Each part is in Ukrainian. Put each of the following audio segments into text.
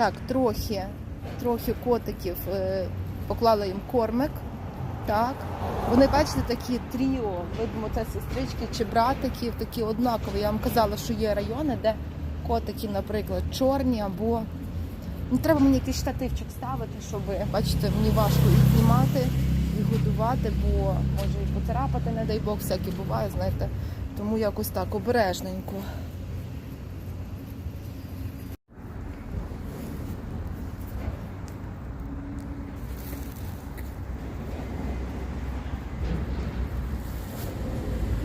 Так, трохи, трохи котиків е, поклала їм кормик. Так. Вони, бачите, такі тріо, видимо, це сестрички чи братиків, такі однакові. Я вам казала, що є райони, де котики, наприклад, чорні або. Ну, треба мені якийсь штативчик ставити, щоб, бачите, мені важко їх знімати і годувати, бо може і поцарапати, не дай Бог, всяке буває, знаєте. Тому якось так обережненько.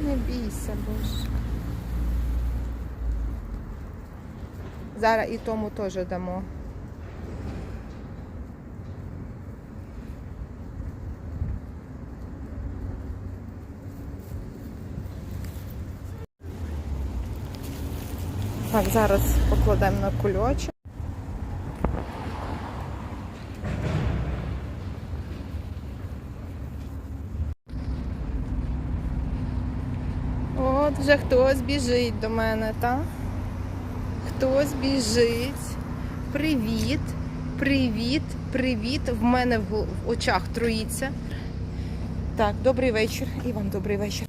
Не бійся, боже. Зараз і тому теж дамо. Так, зараз покладемо на кульочок. От вже хтось біжить до мене, так? Хтось біжить. Привіт, привіт, привіт. В мене в, очах троїться. Так, добрий вечір. І вам добрий вечір.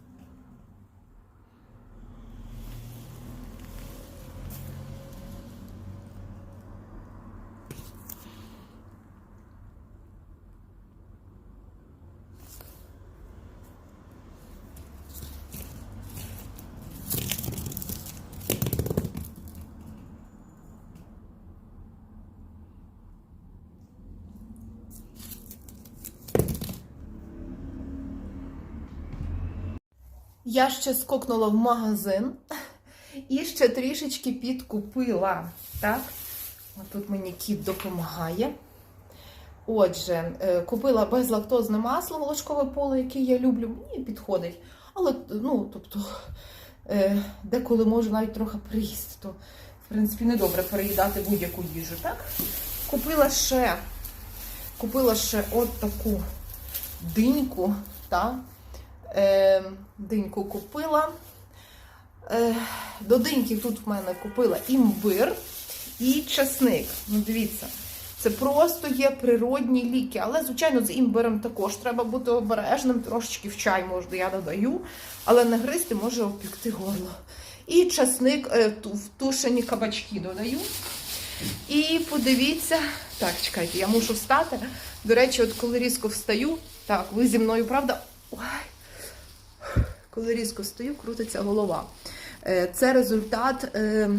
Я ще скокнула в магазин і ще трішечки підкупила. Так? Тут мені кіт допомагає. Отже, е, купила безлактозне масло волошкове поле, яке я люблю, мені підходить. Але ну, тобто, е, деколи можу навіть трохи приїсти, то в принципі не добре переїдати будь-яку їжу. Так? Купила ще, купила ще от таку диньку. Так? Е, диньку купила. Е, до диньки тут в мене купила імбир і часник. Ну, дивіться, це просто є природні ліки. Але, звичайно, з імбирем також треба бути обережним, трошечки в чай можна, я додаю, але не гризти може опікти горло. І часник е, в тушені кабачки додаю. І подивіться, так, чекайте, я мушу встати. До речі, от коли різко встаю, так, ви зі мною, правда? Ой, коли різко стою, крутиться голова. Е, Це результат е,